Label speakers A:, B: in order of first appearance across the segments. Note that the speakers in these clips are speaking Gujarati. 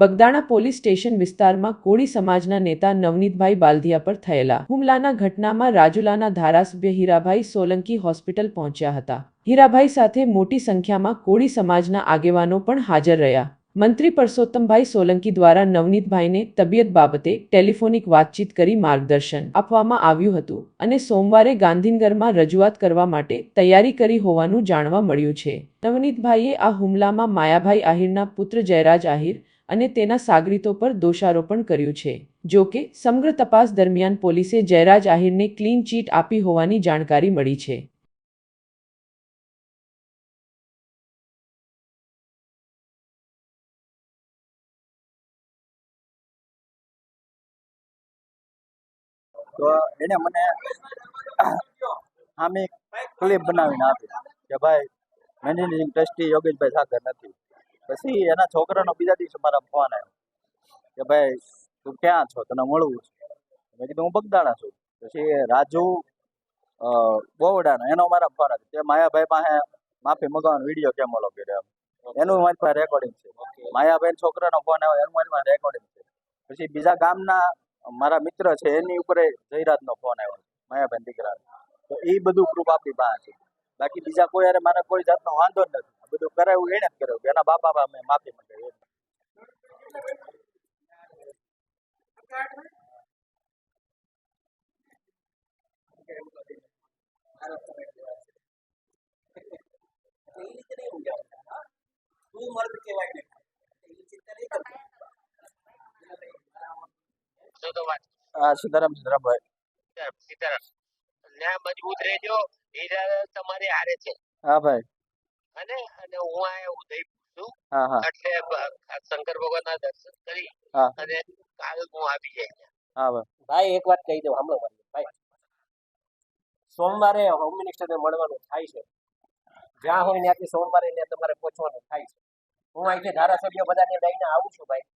A: બગદાણા પોલીસ સ્ટેશન વિસ્તારમાં કોળી સમાજના નેતા નવનીતભાઈ બાલધિયા પર થયેલા હુમલાના ઘટનામાં રાજુલાના ધારાસભ્ય હીરાભાઈ સોલંકી હોસ્પિટલ પહોંચ્યા હતા. હીરાભાઈ સાથે મોટી સંખ્યામાં કોળી સમાજના આગેવાનો પણ હાજર રહ્યા. મંત્રી પરસોત્તમભાઈ સોલંકી દ્વારા નવનીતભાઈને તબિયત બાબતે ટેલિફોનિક વાતચીત કરી માર્ગદર્શન આપવામાં આવ્યું હતું અને સોમવારે ગાંધીનગરમાં રજૂઆત કરવા માટે તૈયારી કરી હોવાનું જાણવા મળ્યું છે. નવનીતભાઈએ આ હુમલામાં માયાભાઈ આહિરના પુત્ર જયરાજ આહિર અને તેના સાગરીતો પર દોષારોપણ કર્યું છે. જો કે, સમગ્ર તપાસ દરમિયાન પોલીસે જયરાજ આહિરને ક્લીન ચીટ આપી હોવાની જાણકારી મળી છે.
B: તો એને મને આમે ક્લિપ બનાવીને આપી. કે ભાઈ મેનેજિંગ ટ્રસ્ટી યોગેશભાઈ સાગર નથી. પછી એના છોકરાનો બીજા દિવસે મારા ફોન આવ્યો કે ભાઈ તું ક્યાં છો? તને મળવું છે? મેં કીધું હું બગદાણા છું. પછી રાજુ બોવડાનો એનો મારા ફોન હતો. તે માયાભાઈ પાસે માફી મગાવવાનો વીડિયો કેમ ઓલો કર્યો. એનું મારી પાસે રેકોર્ડિંગ છે. માયાભાઈ છોકરાનો ફોન આવ્યો એનું મારી પાસે રેકોર્ડિંગ છે. પછી બીજા ગામના મારા મિત્ર છે એની ઉપર જયરાજનો ફોન આવ્યો માયાભાઈ દીકરાનો. તો એ બધું પ્રૂફ આપણી પાસે છે. બાકી બીજા કોઈ હારે મારે કોઈ જાતનો વાંધો જ નથી. બધું કરાવ્યું એને જ કરાવ્યું. એના બાપા બા મેં માફી માંગી
C: તો તો વાત
B: આ સીતારામ સીતારામભાઈ
C: છે, સીતારામ મજબૂત રહેજો. તમારી હારે છે.
B: હા ભાઈ.
C: અને અને હું આ ઉદયપુર છું એટલે શંકર ભગવાન ના દર્શન કરી અને કાલ હું આવી જાય
B: ભાઈ
D: ભાઈ એક વાત કહી દઉં હમણાં મને. ભાઈ સોમવારે હોમ મિનિસ્ટરને મળવાનું થાય છે. જ્યાં હોય ત્યાંથી સોમવારે ત્યાં તમારે પહોંચવાનું થાય છે. હું અહીંથી ધારાસભ્ય બધાને લઈને આવું છું ભાઈ.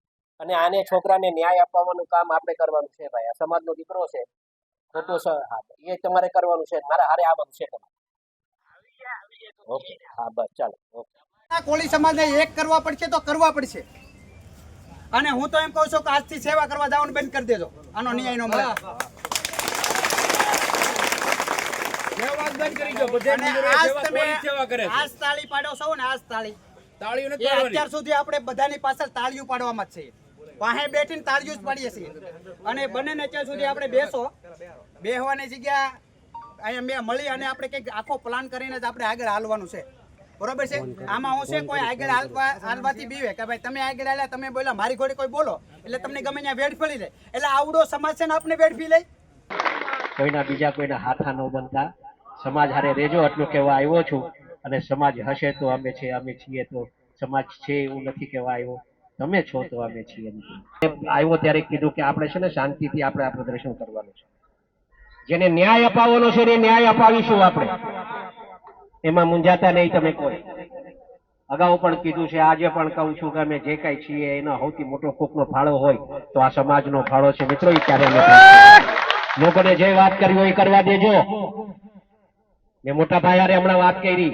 D: અને આને છોકરાને ન્યાય અપાવવાનું કામ આપણે કરવાનું છે ભાઈ. આ સમાજનો દીકરો છે. ખોટો એ તમારે કરવાનું છે. મારા હારે આવવાનું છે તમારે. ઓકે હા બસ ચાલો ઓકે.
E: કોળી સમાજને એક કરવા પડશે તો કરવા પડશે. અને હું તો એમ કહું છું કે આજથી સેવા કરવા જવાનું બંધ કરી દેજો. આનો ન્યાય નો મળે. અને આજ તમે આજ તાળી પાડો છો ને આજ તાળી. એ અત્યાર સુધી આપણે બધાની પાછળ તાળીઓ પાડવામાં જ છે વાહે બેઠીને તાળીઓ જ પાડીએ છીએ. અને બંને ને અત્યાર સુધી આપણે બેસો. બેહવાની જગ્યા અહીંયા મેં મળી અને આપણે કંઈક આખો પ્લાન કરીને જ આપણે આગળ હાલવાનું છે. બરોબર છે? આમાં હું છે કોઈ આગળ હાલવા હાલવાથી બીવે કે ભાઈ તમે આગળ હાલ્યા તમે બોલ્યા મારી ઘોડી કોઈ બોલો? એટલે તમને ગમે ત્યાં વેડ ફળી લે. એટલે આવડો સમાજ છે ને આપણે વેડ ફી લે
D: કોઈના બીજા કોઈના હાથા ન બનતા. સમાજ હારે રેજો એટલું કહેવા આવ્યો છું. અને સમાજ હશે તો અમે છે અમે છીએ તો સમાજ છે એવું નથી કહેવા આવ્યો. તમે છો તો અમે છીએ આવ્યો ત્યારે કીધું કે આપણે છે ને શાંતિથી આપણે આ પ્રદર્શન કરવાનું છે. જેને ન્યાય અપાવવાનો છે એને ન્યાય અપાવીશું આપણે. એમાં મૂંઝાતા નહીં તમે કોઈ. અગાઉ પણ કીધું છે, આજે પણ કહું છું કે અમે જે કઈ છીએ એનો સૌથી મોટો કોકનો ફાળો હોય તો આ સમાજનો ફાળો છે. મિત્રો એ ક્યારે લોકોને જે વાત કરવી હોય કરવા દેજો. મેં મોટા ભાઈ હારે હમણાં વાત કરી.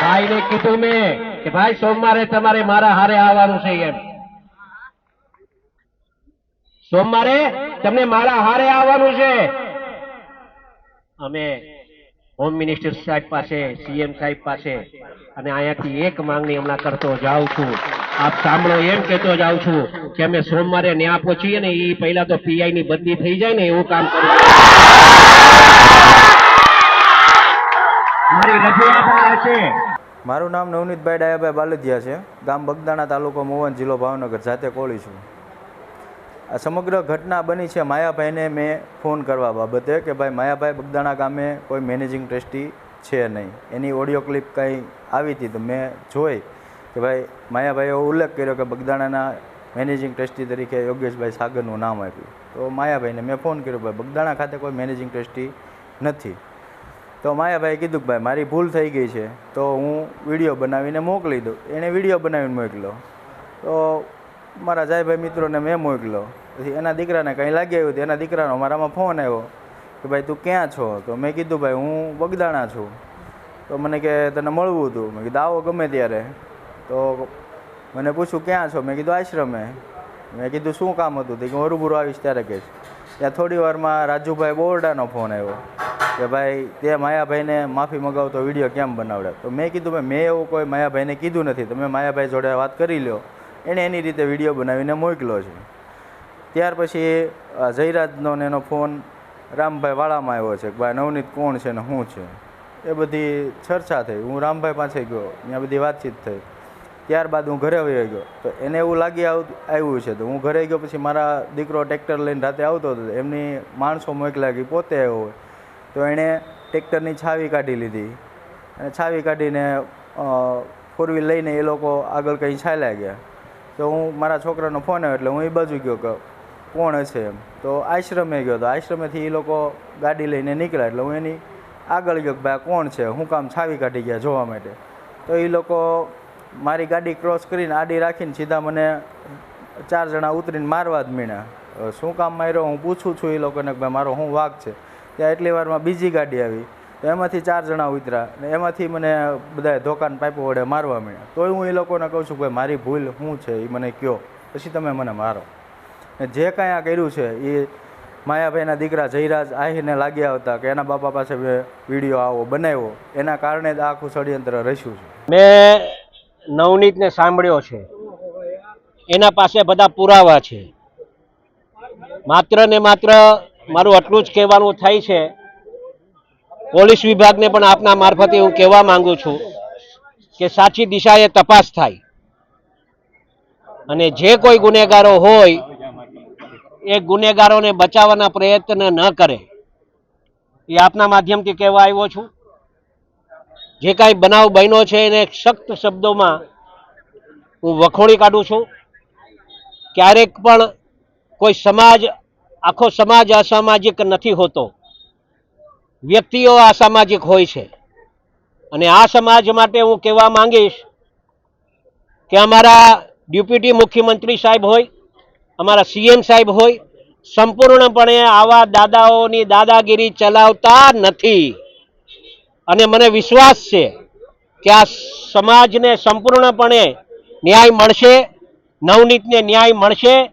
D: ભાઈને કીધું મેં કે, ભાઈ, સોમવારે તમારે મારા હારે આવવાનું છે એમ. સોમવારે તમને મારા હારે આવવાનું છે. અમે હોમ મિનિસ્ટર સાહેબ પાસે સીએમ સાહેબ પાસે અને અહીંયાથી એક માંગણી હમણાં કરતો જાઉં છું. આપ સાંભળો, એમ કહેતો જાઉં છું કે અમે સોમવારે ન્યા પહોંચીએ ને એ પહેલા તો પીઆઈ ની બદલી થઈ જાય ને એવું કામ કરું મારી રજૂઆત આ છે.
B: મારું નામ નવનીતભાઈ ડાયાભાઈ બાલદિયા છે. ગામ બગદાણા તાલુકો મોવન જિલ્લો ભાવનગર, જાતે કોળી છું. આ સમગ્ર ઘટના બની છે માયાભાઈને મેં ફોન કરવા બાબતે કે ભાઈ માયાભાઈ બગદાણા ગામે કોઈ મેનેજિંગ ટ્રસ્ટી છે નહીં. એની ઓડિયો ક્લિપ કંઈ આવી હતી તો મેં જોઈ કે ભાઈ માયાભાઈએ ઉલ્લેખ કર્યો કે બગદાણાના મેનેજિંગ ટ્રસ્ટી તરીકે યોગેશભાઈ સાગરનું નામ આપ્યું. તો માયાભાઈને મેં ફોન કર્યો, ભાઈ બગદાણા ખાતે કોઈ મેનેજિંગ ટ્રસ્ટી નથી. તો માયાભાઈએ કીધું કે, ભાઈ મારી ભૂલ થઈ ગઈ છે, તો હું વીડિયો બનાવીને મોકલી દઉં. એણે વીડિયો બનાવીને મોકલ્યો. તો મારા જાયભાઈ મિત્રોને મેં મોકલો પછી એના દીકરાને કંઈ લાગી આવ્યું એના દીકરાનો મારામાં ફોન આવ્યો કે ભાઈ તું ક્યાં છો? તો મેં કીધું, ભાઈ, હું બગદાણા છું. તો મને કે, તને મળવું હતું? મેં કીધું, આવો ગમે ત્યારે. તો મને પૂછ્યું, ક્યાં છો? મેં કીધું, આશ્રમે. મેં કીધું, શું કામ હતું? તે કે હરુબુરો આવીશ ત્યારે કહીશ ત્યાં થોડી વારમાં રાજુભાઈ બોરડાનો ફોન આવ્યો કે, ભાઈ, તે માયાભાઈને માફી મગાવતો વીડિયો કેમ બનાવડે? તો મેં કીધું ભાઈ મેં એવું કોઈ માયાભાઈને કીધું નથી. તમે માયાભાઈ જોડે વાત કરી લ્યો. એણે એની રીતે વીડિયો બનાવીને મોકલ્યો છે. ત્યાર પછી જયરાજનો ને એનો ફોન રામભાઈ વાળામાં આવ્યો છે કે ભાઈ નવનીત કોણ છે ને શું છે? એ બધી ચર્ચા થઈ. હું રામભાઈ પાસે ગયો. ત્યાં બધી વાતચીત થઈ. ત્યારબાદ હું ઘરે વહી ગયો. તો એને એવું લાગી આવ- આવ્યું છે તો હું ઘરે ગયો પછી મારા દીકરો ટ્રેક્ટર લઈને રાતે આવતો હતો. એમની માણસો મોકલા કે પોતે આવ્યો હોય. તો એણે ટ્રેક્ટરની છાવી કાઢી લીધી. અને છાવી કાઢીને ફોર વ્હીલ લઈને એ લોકો આગળ કંઈ ચાલ્યા ગયા. તો હું, મારા છોકરાનો ફોન આવ્યો એટલે હું એ બાજુ ગયો કે કોણ હશે એમ. તો આશ્રમે ગયો તો આશ્રમેથી એ લોકો ગાડી લઈને નીકળ્યા એટલે હું એની આગળ ગયો કે ભાઈ કોણ છે? હું કામ છાવી કાઢી ગયા જોવા માટે. તો એ લોકો મારી ગાડી ક્રોસ કરીને આડી રાખીને સીધા મને ચાર જણા ઉતરીને મારવા જ મીણ્યા. શું કામ માર્યો? હું પૂછું છું એ લોકોને કે ભાઈ મારો શું વાઘ છે? ત્યાં એટલી વારમાં બીજી ગાડી આવી. તો એમાંથી ચાર જણા ઉતર્યા ને એમાંથી મને બધા ધોકાન પાઇપો વડે મારવા મળ્યા તોય હું એ લોકોને કહું છું કે મારી ભૂલ શું છે? એ મને કહો પછી તમે મને મારો. ને જે કાંઈ આ કર્યું છે એ માયાભાઈના દીકરા જયરાજ આહીને લાગ્યા હતા કે એના બાપા પાસે વીડિયો આવો બનાવ્યો. એના કારણે જ આખું ષડયંત્ર રચ્યું છે.
D: મેં નવનીતને સાંભળ્યો છે. એના પાસે બધા પુરાવા છે. માત્ર ને માત્ર મારું આટલું જ કહેવાનું થાય છે પોલીસ વિભાગને પણ આપના મારફતે હું કહેવા માંગુ છું કે સાચી દિશાએ તપાસ થાય. અને જે કોઈ ગુનેગારો હોય, એ ગુનેગારોને બચાવવાના પ્રયત્ન ન કરે. એ આપના માધ્યમથી કહેવા આવ્યો છું. જે કાંઈ બનાવ બન્યો છે એને સખ્ત શબ્દોમાં હું વખોડી કાઢું છું. ક્યારેક પણ કોઈ સમાજ, આખો સમાજ અસામાજિક નથી હોતો. વ્યક્તિઓ અસામાજિક હોય છે. અને આ સમાજ માટે હું કહેવા માંગીશ કે અમારા ડેપ્યુટી મુખ્યમંત્રી સાહેબ હોય, અમારા સીએમ સાહેબ હોય, સંપૂર્ણપણે આવા દાદાઓની દાદાગીરી ચલાવતા નથી. અને મને વિશ્વાસ છે કે આ સમાજને સંપૂર્ણપણે ન્યાય મળશે, નવનીતને ન્યાય મળશે,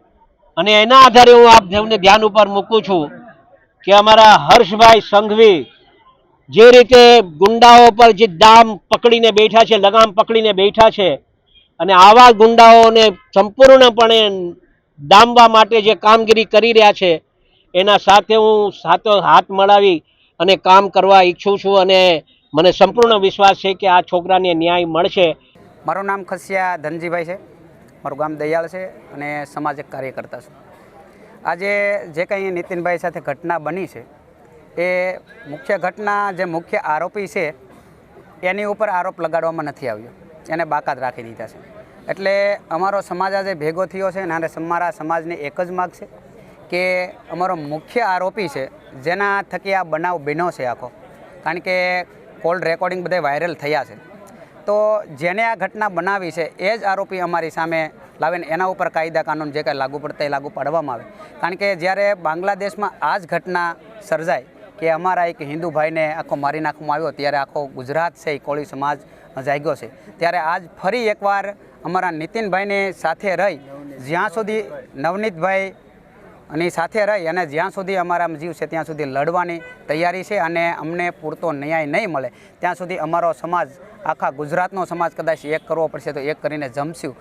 D: અને એના આધારે હું આપ સૌને ધ્યાન ઉપર મૂકું છું. કે અમારા હર્ષભાઈ સંઘવી જે રીતે ગુંડાઓ પર જે દામ પકડીને બેઠા છે, લગામ પકડીને બેઠા છે અને આવા ગુંડાઓને સંપૂર્ણપણે ડામવા માટે જે કામગીરી કરી રહ્યા છે, એના સાથે હું સાથો હાથ મળાવી અને કામ કરવા ઈચ્છું છું અને મને સંપૂર્ણ વિશ્વાસ છે કે આ છોકરાને ન્યાય મળશે.
E: મારું નામ ખસિયા ધનજીભાઈ છે. મારું ગામ દયાળ છે અને સમાજ કાર્યકર્તા છું. આજે જે કંઈ નીતિનભાઈ સાથે ઘટના બની છે, એ મુખ્ય ઘટના જે મુખ્ય આરોપી છે, એની ઉપર આરોપ લગાડવામાં નથી આવ્યો. એને બાકાત રાખી દીધા છે. એટલે અમારો સમાજ આજે ભેગો થયો છે અને અમારા સમાજની એક જ માગ છે કે અમારો મુખ્ય આરોપી છે, જેના થકી આ બનાવ બન્યો છે આખો. કારણ કે કોલ રેકોર્ડિંગ બધે વાયરલ થયા છે. તો જેને આ ઘટના બનાવી છે, એ જ આરોપી અમારી સામે લાવીને એના ઉપર કાયદા કાનૂન જે કાંઈ લાગુ પડતા એ લાગુ પાડવામાં આવે. કારણ કે જ્યારે બાંગ્લાદેશમાં આ જ ઘટના સર્જાય કે અમારા એક હિન્દુ ભાઈને આખો મારી નાખવામાં આવ્યો, ત્યારે આખો ગુજરાત છે એ કોળી સમાજ જાગ્યો છે. ત્યારે આજ ફરી એકવાર અમારા નીતિનભાઈને સાથે રહી, જ્યાં સુધી નવનીતભાઈ અને સાથે રહી અને જ્યાં સુધી અમારા જીવ છે ત્યાં સુધી લડવાની તૈયારી છે અને અમને પૂરતો ન્યાય નહીં મળે, ત્યાં સુધી અમારો સમાજ આખા ગુજરાતનો સમાજ કદાચ એક કરવો પડશે તો એક કરીને જમશું.